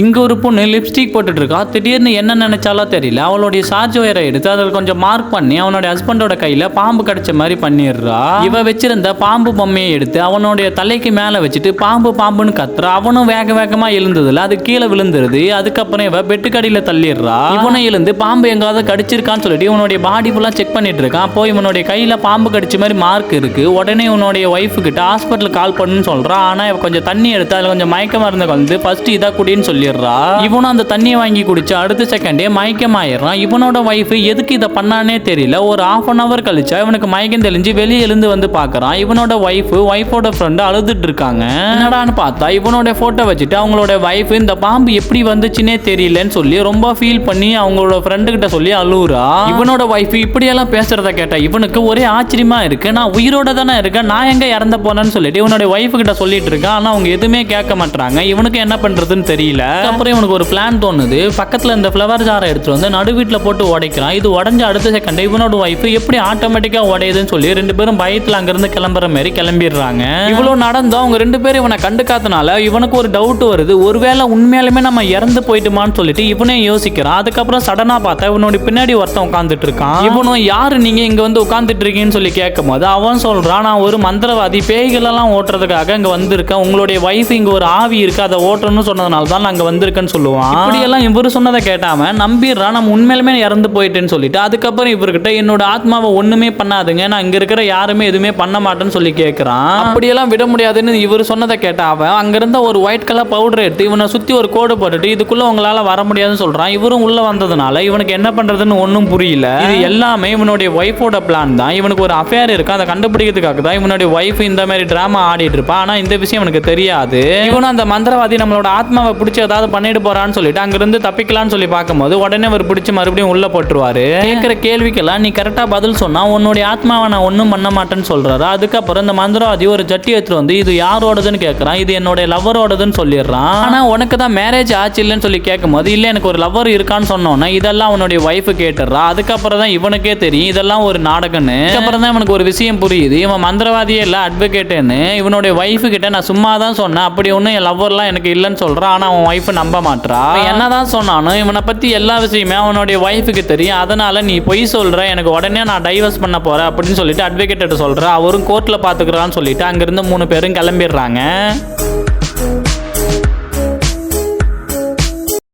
இங்கே ஒரு பொண்ணு லிப்ஸ்டிக் போட்டுட்டு இருக்கா திடீர்னு என்ன நினைச்சாலோ தெரியல. அவளுடைய சார்ஜ் ஒயரை எடுத்து அதில் கொஞ்சம் மார்க் பண்ணி அவனுடைய ஹஸ்பண்டோட கையில பாம்பு கடிச்ச மாதிரி பண்ணிடுறா. இவ வச்சிருந்த பாம்பு பொம்மையை எடுத்து அவனுடைய தலைக்கு மேல வச்சுட்டு பாம்பு பாம்புன்னு கத்துறா. அவனும் வேக வேகமா எழுந்ததுல அது கீழே விழுந்துருது. அதுக்கப்புறம் இவ பெட்டுக்கடியில் தள்ளிடுறா. இவனை எழுந்து பாம்பு எங்காவது கடிச்சிருக்கான்னு சொல்லிட்டு இவனுடைய பாடி ஃபுல்லா செக் பண்ணிட்டு இருக்கான் போய் இவனுடைய கையில பாம்பு கடிச்ச மாதிரி மார்க் இருக்கு. உடனே இவனுடைய ஒய்ஃபு கிட்ட ஹாஸ்பிட்டல் கால் பண்ணுன்னு சொல்றான். ஆனா இவ கொஞ்சம் தண்ணி எடுத்து அதுல கொஞ்சம் மயக்க மருந்து வந்து ஃபர்ஸ்ட் இதா குடின்னு ஆயிடுறா? இவனும் அந்த தண்ணியை வாங்கி குடிச்சு அடுத்த செகண்டே மயக்கமாயிடுறான் இவனோட ஒய்ஃப் எதுக்கு இதை பண்ணானே தெரியல. ஒரு ஆஃப் அன் அவர் கழிச்சா இவனுக்கு மயக்கம் தெளிஞ்சு வெளியே எழுந்து வந்து பார்க்குறான். இவனோட ஒய்ஃப் ஒய்ஃபோட ஃப்ரெண்டு அழுதுட்டு இருக்காங்க. என்னடான்னு பார்த்தா இவனோட ஃபோட்டோ வச்சுட்டு அவங்களோட ஒய்ஃப் இந்த பாம்பு எப்படி வந்துச்சுன்னே தெரியலன்னு சொல்லி ரொம்ப ஃபீல் பண்ணி அவங்களோட ஃப்ரெண்டு கிட்ட சொல்லி அழுவுறா. இவனோட ஒய்ஃப் இப்படியெல்லாம் பேசுறத கேட்டா இவனுக்கு ஒரே ஆச்சரியமா இருக்கு. நான் உயிரோட தானே இருக்கேன் நான் எங்க இறந்த போனேன்னு சொல்லிட்டு இவனோட ஒய்ஃப் கிட்ட சொல்லிட்டு இருக்கான். ஆனா அவங்க எதுவுமே கேட்க மாட்டாங்க இவனுக்கு என்ன பண்றதுன்னு தெரியல. அதுக்கப்புறம் இவனுக்கு ஒரு பிளான் தோணுது. பக்கத்தில் இந்த ஃப்ளவர் ஜாரை எடுத்துட்டு வந்து நடு வீட்டில் போட்டு உடைக்கிறான். இது உடஞ்ச அடுத்த செகண்ட் இவனோட ஒய்ஃப் எப்படி ஆட்டோமேட்டிக்காக உடையுதுன்னு சொல்லி ரெண்டு பேரும் பயத்தில் அங்கிருந்து கிளம்புற மாதிரி கிளம்பிடுறாங்க. இவ்வளோ நடந்தோம் அவங்க ரெண்டு பேரும் இவனை கண்டுக்காதனால இவனுக்கு ஒரு டவுட் வருது. ஒருவேளை உண்மையாலுமே நம்ம இறந்து போயிட்டுமான்னு சொல்லிட்டு இவனே யோசிக்கிறான். அதுக்கப்புறம் சடனாக பார்த்தா இவனோட பின்னாடி ஒருத்தன் உட்காந்துட்டு இருக்கான். இவனும் யாரு நீங்கள் இங்கே வந்து உட்காந்துட்டு இருக்கீங்கன்னு சொல்லி கேட்கும் போது அவன் சொல்கிறான் நான் ஒரு மந்திரவாதி பேய்களெல்லாம் ஓட்டுறதுக்காக இங்கே வந்திருக்கேன். உங்களுடைய வைஃப் இங்கே ஒரு ஆவி இருக்குது அதை ஓட்டணும்னு சொன்னதுனால தான் நாங்கள் அங்க வந்திருக்கேன்னு சொல்லுவான். இப்படி எல்லாம் இவரு சொன்னதை கேட்டாம நம்பிடுறான் நம்ம உண்மையிலுமே இறந்து போயிட்டேன்னு சொல்லிட்டு அதுக்கப்புறம் இவர்கிட்ட என்னோட ஆத்மாவை ஒண்ணுமே பண்ணாதுங்க. நான் இங்க இருக்கிற யாருமே எதுவுமே பண்ண மாட்டேன்னு சொல்லி கேட்கறான் அப்படியெல்லாம் விட முடியாதுன்னு இவர் சொன்னதை கேட்ட அவன் அங்க இருந்த ஒரு ஒயிட் கலர் பவுடர் எடுத்து இவனை சுத்தி ஒரு கோடு போட்டுட்டு இதுக்குள்ள உங்களால வர முடியாதுன்னு சொல்றான். இவரும் உள்ள வந்ததுனால இவனுக்கு என்ன பண்றதுன்னு ஒன்றும் புரியல. இது எல்லாமே இவனுடைய ஒய்ஃபோட பிளான் தான். இவனுக்கு ஒரு அஃபேர் இருக்கு. அதை கண்டுபிடிக்கிறதுக்காக தான் இவனுடைய ஒய்ஃப் இந்த மாதிரி டிராமா ஆடிட்டு இருப்பா. ஆனா இந்த விஷயம் இவனுக்கு தெரியாது. இவனும் அந்த மந்திரவாதி நம்மளோட ஆத்மாவை பிடிச்சி ஏதாவது பண்ணிட்டு போறான்னு சொல்லிட்டு அங்கிருந்து தப்பிக்கலாம்னு சொல்லி பார்க்கும்போது உடனே அவர் பிடிச்சி மறுபடியும் உள்ள போட்டுருவாரு. கேட்கிற கேள்விக்கெல்லாம் நீ கரெக்டா பதில் சொன்னா உன்னுடைய ஆத்மாவை நான் ஒன்றும் பண்ண மாட்டேன்னு சொல்றாரு. அதுக்கப்புறம் இந்த மந்திரவாதி ஒரு ஜட்டி எடுத்துட்டு வந்து இது யாரோடதுன்னு கேட்கறான் இது என்னுடைய லவ்வரோடதுன்னு சொல்லிடுறான். ஆனா உனக்கு தான் மேரேஜ் ஆச்சு இல்லைன்னு சொல்லி கேட்கும்போது இல்ல எனக்கு ஒரு லவ்வர் இருக்கான்னு சொன்னோன்னா இதெல்லாம் உன்னுடைய ஒய்ஃப் கேட்டுறா அதுக்கப்புறம் தான் இவனுக்கே தெரியும். இதெல்லாம் ஒரு நாடகம்னு. அதுக்கப்புறம் தான் இவனுக்கு ஒரு விஷயம் புரியுது. இவன் மந்திரவாதியே இல்ல அட்வொகேட்டுன்னு இவனுடைய ஒய்ஃபு கிட்ட நான் சும்மா தான் சொன்னேன். அப்படி ஒன்றும் என் லவ்வர்லாம் எனக்கு இல்லைன்னு சொல்றான் ஆனா அவன் ஒய்ஃப் நம்ப மாட்டா என்னதான் சொன்னாலும் இவனை பத்தி எல்லா விஷயமே அவனுடைய ஒய்ஃபுக்கு தெரியும். அதனால நீ பொய் சொல்ற எனக்கு உடனே நான் டைவர்ஸ் பண்ண போறேன் அப்படின்னு சொல்லிட்டு அட்வொகேட்ட சொல்ற. அவரும் கோர்ட்ல பாத்துக்கிறான்னு சொல்லிட்டு அங்கிருந்து மூணு பேரும் கிளம்பிடுறாங்க.